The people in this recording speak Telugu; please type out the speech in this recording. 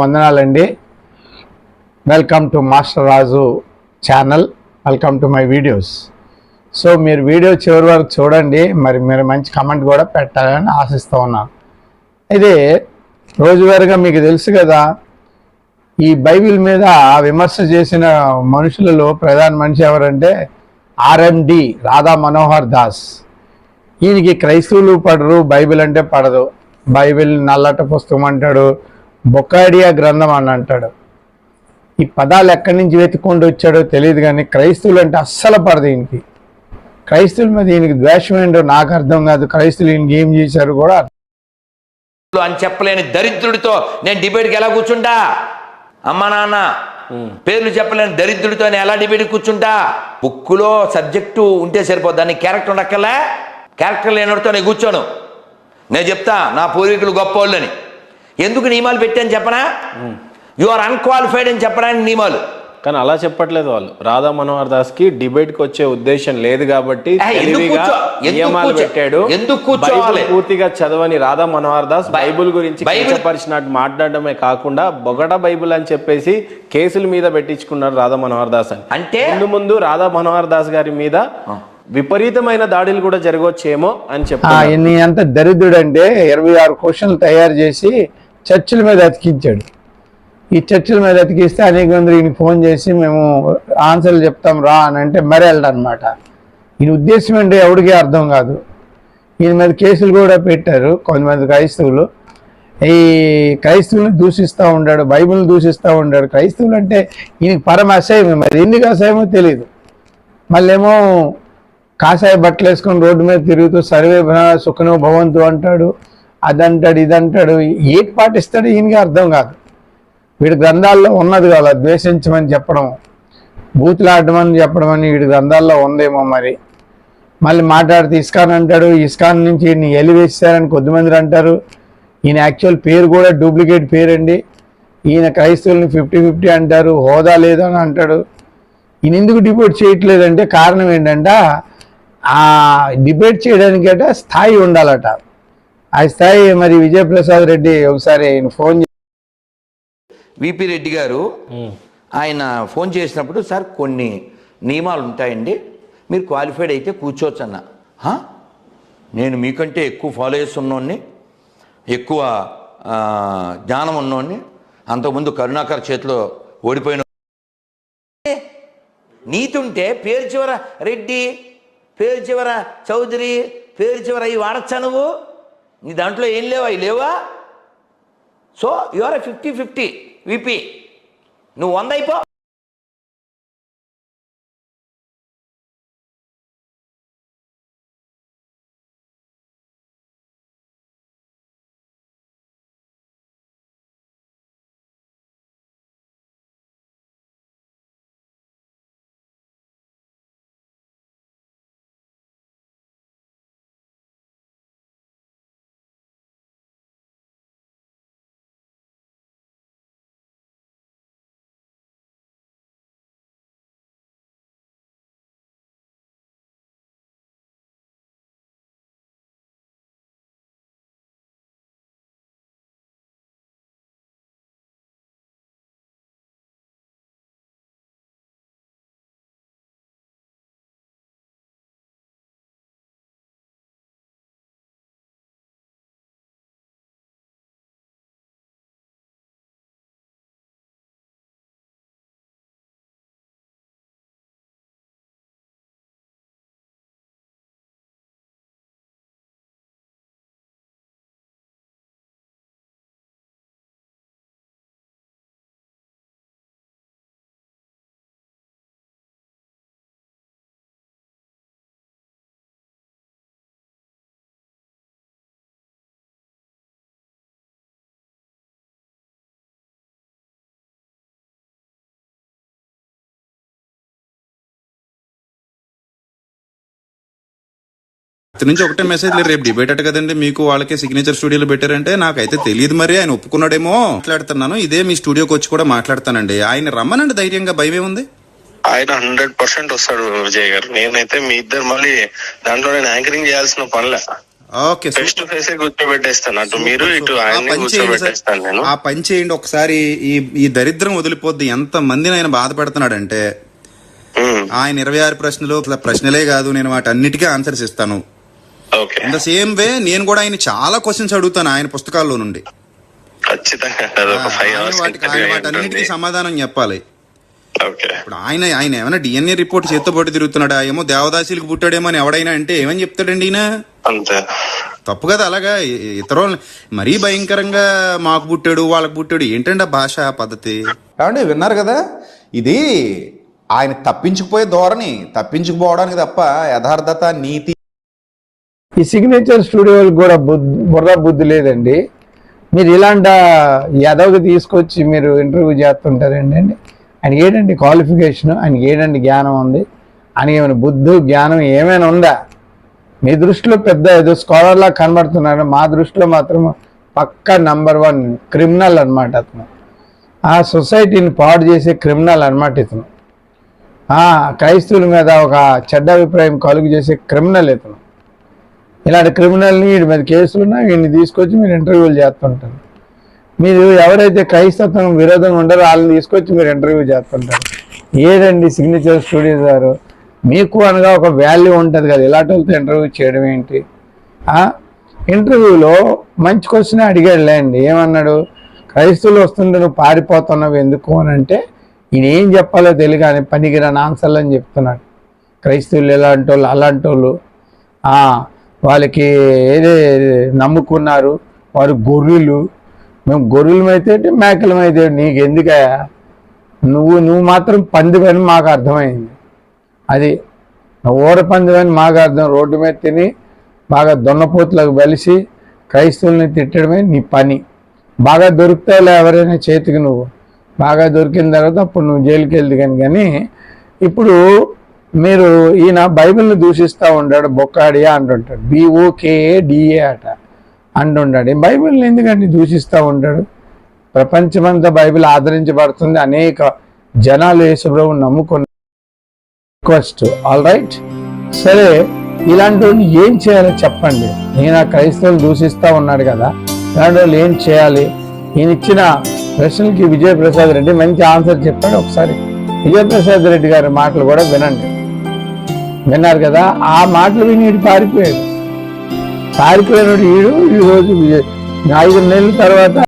వందనాలండి. Welcome to master Raju channel welcome to my videos so మీరు వీడియో చివరి వరకు చూడండి. మరి మీరు మంచి కమెంట్ కూడా పెట్టాలని ఆశిస్తూ ఉన్నాను అయితే రోజువారీగా మీకు తెలుసు కదా ఈ బైబిల్ మీద విమర్శ చేసిన మనుషులలో ప్రధాన మనిషి ఎవరంటే ఆర్ఎండి రాధా మనోహర్ దాస్. ఈయనకి క్రైస్తవులు పడరు బైబిల్ అంటే పడదు. బైబిల్ నల్లట పుస్తకం అంటాడు బొకాడియా గ్రంథం అని అంటాడు. ఈ పదాలు ఎక్కడి నుంచి వెతుక్కుంటూ వచ్చాడో తెలియదు కానీ క్రైస్తవులు అంటే అస్సలు పడదు ఈయనకి. క్రైస్తవుల మీద ఈయనకి ద్వేషం ఏంటో నాకు అర్థం కాదు. క్రైస్తవులు ఈయనకి ఏం చేశారు కూడా అని చెప్పలేని దరిద్రుడితో నేను డిబేట్కి ఎలా కూర్చుంటా? అమ్మా నాన్న పేర్లు చెప్పలేని దరిద్రుడితో నేను ఎలా డిబేట్ కూర్చుంటా? బుక్కులో సబ్జెక్టు ఉంటే సరిపోద్ది. దానికి క్యారెక్టర్ ఉండక్కర్లే? క్యారెక్టర్ లేనివాడితో నేను కూర్చోను. నేను చెప్తా నా పూర్వీకులు గొప్పోళ్ళని. ఎందుకు నియమాలు పెట్టాను చెప్పనా? యు ఆర్ అన్క్వాలిఫైడ్ అని చెప్పడానికి నియమాలు? కానీ అలా చెప్పట్లేదు వాళ్ళు. రాధా మనోహర్ దాస్కి డిబేట్కి వచ్చే ఉద్దేశం లేదు కాబట్టి నియమాలు పెట్టాడు. ఎందుకు పూర్తిగా చదవని రాధా మనోహర్ దాస్ బైబిల్ గురించి కించపరిచినట్టు మాట్లాడడమే కాకుండా బొగట బైబిల్ అని చెప్పేసి కేసుల మీద పెట్టించుకున్నారు రాధా మనోహర్ దాస్ అని. అంటే? ముందు ముందు రాధా మనోహర్ దాస్ గారి మీద విపరీతమైన దాడులు కూడా జరగవచ్చేమో అని ఈయన ఎంత దరిద్రుడంటే ఇరవై ఆరు క్వశ్చన్లు తయారు చేసి చర్చిల మీద అతికించాడు. ఈ చర్చిల మీద అతికిస్తే అనేక మంది ఈయన ఫోన్ చేసి మేము ఆన్సర్లు చెప్తాం రా అని అంటే మరి అనమాట ఈయన ఉద్దేశం ఏంటో ఎవడికి అర్థం కాదు. ఈయన మీద కేసులు కూడా పెట్టారు కొంతమంది క్రైస్తవులు. ఈ క్రైస్తవుని దూషిస్తూ ఉంటాడు బైబిల్ని దూషిస్తూ ఉంటాడు క్రైస్తవులు అంటే ఈయనకి పరమ అసహ్యమే మరి ఎందుకు అసహ్యమో తెలియదు మళ్ళేమో కాషాయ బట్టలు వేసుకొని రోడ్డు మీద తిరుగుతూ సర్వే సుఖనో భవంతు అంటాడు. అదంటాడు ఇదంటాడు. ఏటి పాటిస్తాడు ఈయనకి అర్థం కాదు. వీడి గ్రంథాల్లో ఉన్నది కదా ద్వేషించమని చెప్పడం. బూతులాడమని చెప్పడం అని వీడి గ్రంథాల్లో ఉందేమో మరి. మళ్ళీ మాట్లాడితే ఇస్కాన్ అంటాడు ఇస్కాన్ నుంచి ఈయన్ని ఎలివేసారని కొద్దిమంది అంటారు. ఈయన యాక్చువల్ పేరు కూడా డూప్లికేట్ పేరండి. ఈయన క్రైస్తవుల్ని ఫిఫ్టీ ఫిఫ్టీ అంటారు హోదా లేదు అని అంటాడు. ఈయన ఎందుకు డిబేట్ చేయట్లేదంటే కారణం ఏంటంటే ఆ డిబేట్ చేయడానికట స్థాయి ఉండాలట. ఆ స్థాయి మరి విజయప్రసాద్ రెడ్డి ఒకసారి ఆయన ఫోన్ చేసి విపి రెడ్డి గారు ఆయన ఫోన్ చేసినప్పుడు సార్ కొన్ని నియమాలు ఉంటాయండి. మీరు క్వాలిఫైడ్ అయితే కూర్చోవచ్చు అన్న "హా? నేను మీకంటే ఎక్కువ ఫాలో చేస్తున్నోడిని ఎక్కువ జ్ఞానం ఉన్నోడిని అంతకుముందు కరుణాకర్ చేతిలో ఓడిపోయిన నీతి ఉంటే పేరు చివర రెడ్డి పేరు చివర చౌదరి పేరు చివర అవి వాడచ్చా నువ్వు? నీ దాంట్లో ఏం లేవా? లేవా? So you are fifty fifty VP నువ్వు వంద అయిపో. ఇక్కడి నుంచి ఒకటే మెసేజ్ లేదు రేపు డిబేట్ అట కదండి. మీకు వాళ్ళకే సిగ్నేచర్ స్టూడియోలో పెట్టారంటే నాకైతే తెలియదు మరి. ఆయన ఒప్పుకున్నాడేమో. మాట్లాడుతున్నాను. ఇదే మీ స్టూడియోకి వచ్చి కూడా మాట్లాడతానండి. ఆయన రమ్మనండి ధైర్యంగా. భయం ఉంది ఆయన హండ్రెడ్ పర్సెంట్ వస్తాడు విజయ్ గారు. నేనైతే మీ ఇద్దరు మళ్ళీ దాంట్లో నేను యాంకరింగ్ చేయాల్సిన పనిలే. ఓకే ఫేస్ టు ఫేస్ కూర్చోబెట్టేస్తాను. అటు మీరు ఇటు ఆ ఆయన్ని పని చేయండి సార్. కూర్చోబెట్టేస్తాను నేను. ఆ పని చేయండి. ఒకసారి ఈ ఈ దరిద్రం వదిలిపోద్ది. ఎంత మందిని ఆయన బాధ పెడుతున్నాడంటే ఉమ్, ఆయన ఇరవై ఆరు ప్రశ్నలు ప్రశ్నలే కాదు. నేను వాటి అన్నిటికీ ఆన్సర్స్ ఇస్తాను ఇన్ ద సేమ్ వే నేను కూడా ఆయన చాలా క్వశ్చన్స్ అడుగుతాను ఆయన పుస్తకాల్లో నుండి. వాటన్నిటికీ సమాధానం చెప్పాలి. ఓకే. ఇప్పుడు ఆయన ఆయన ఏమైనా డిఎన్ఏ రిపోర్ట్ చేత్తో పట్టి తిరుగుతున్నాడా? ఏమో దేవదాసీలకు పుట్టాడేమో అని ఎవడైనా అంటే ఏమని చెప్తాడండి ఈయన? అంతే. తప్పు కదా అలాగా. ఇ- ఇతరులు మరీ భయంకరంగా మాకు పుట్టాడు వాళ్ళకు పుట్టాడు. ఏంటండి ఆ భాష పద్ధతి? ఏమండి విన్నారు కదా? ఇది ఆయన తప్పించుకుపోయే ధోరణి. తప్పించుకుపోవడానికి తప్ప యథార్థత నీతి ఈ సిగ్నేచర్ స్టూడియోలకు కూడా బుద్ధి బుర్ర బుద్ధి లేదండి. మీరు ఇలాంటి ఎదవకి తీసుకొచ్చి మీరు ఇంటర్వ్యూ చేస్తుంటారండి అండి? ఆయన ఏంటండి క్వాలిఫికేషన్ ఆయనకి ఏంటండి జ్ఞానం ఉంది? ఆయనకి ఏమైనా బుద్ధి జ్ఞానం ఏమైనా ఉందా? మీ దృష్టిలో పెద్ద ఏదో స్కాలర్లా కనబడుతున్నాడు. మా దృష్టిలో మాత్రం పక్కా నంబర్ వన్ క్రిమినల్ అన్నమాట అతను. ఆ సొసైటీని పాడు చేసే క్రిమినల్ అన్నమాట ఇతను. క్రైస్తవుల మీద ఒక చెడ్డ అభిప్రాయం కలుగు చేసే క్రిమినల్ ఇతను. ఇలాంటి క్రిమినల్ని వీడి మీద కేసులున్నా వీడిని తీసుకొచ్చి మీరు ఇంటర్వ్యూలు చేస్తుంటారు. మీరు ఎవరైతే క్రైస్తత్వం విరోధంగా ఉండారో వాళ్ళని తీసుకొచ్చి మీరు ఇంటర్వ్యూ చేస్తుంటారు. ఏదండి సిగ్నేచర్ స్టూడియోస్ గారు మీకు అనగా ఒక వాల్యూ ఉంటుంది కదా ఇలాంటి వాళ్ళతో ఇంటర్వ్యూ చేయడం ఏంటి? ఇంటర్వ్యూలో మంచి క్వశ్చన్ అడిగాడులే అండి ఏమన్నాడు? క్రైస్తవులు వస్తుంటే నువ్వు పారిపోతున్నావు ఎందుకు అని అంటే ఈయన ఏం చెప్పాలో తెలియక అని పనికిరాని ఆన్సర్లు అని చెప్తున్నాడు. క్రైస్తవులు ఎలాంటి వాళ్ళు అలాంటి వాళ్ళు. వాళ్ళకి ఏదే నమ్ముకున్నారు వారు గొర్రెలు. మేము గొర్రెలమైతే అయితే మేకలమైతే నీకు ఎందుకయ్యా నువ్వు నువ్వు మాత్రం పందివని మాకు అర్థమైంది. అది ఊర పందివని మాకు అర్థం. రోడ్డు మీద తిని బాగా దొన్నపోతులకు బలిసి క్రైస్తవుల్ని తిట్టడమే నీ పని. బాగా దొరుకుతావులే ఎవరైనా చేతికి నువ్వు. బాగా దొరికిన తర్వాత అప్పుడు నువ్వు జైలుకి వెళ్దు కానీ కానీ ఇప్పుడు మీరు ఈయన బైబిల్ని దూషిస్తూ ఉంటాడు బొక్కాడియా అంటుంటాడు. బిఓకేఏ డిఏ అట అంటుంటాడు. బైబిల్ని ఎందుకంటే దూషిస్తూ ఉంటాడు ప్రపంచమంతా బైబిల్ ఆదరించబడుతుంది. అనేక జనాలు యేసుప్రభు నమ్ముకున్న రిక్వెస్ట్. ఆల్ రైట్ సరే ఇలాంటి వాళ్ళు ఏం చేయాలో చెప్పండి. ఈయన క్రైస్తవులు దూషిస్తూ ఉన్నాడు కదా. ఇలాంటి వాళ్ళు ఏం చేయాలి? ఈయన ఇచ్చిన ప్రశ్నలకి విజయప్రసాద్ రెడ్డి మంచి ఆన్సర్ చెప్పాడు ఒకసారి. విజయప్రసాద్ రెడ్డి గారి మాటలు కూడా వినండి. విన్నారు కదా ఆ మాటలు విని వీడు పారిపోయాడు. పారిపోయినాడు వీడు ఈరోజు రోజు ఐదు నెలల తర్వాత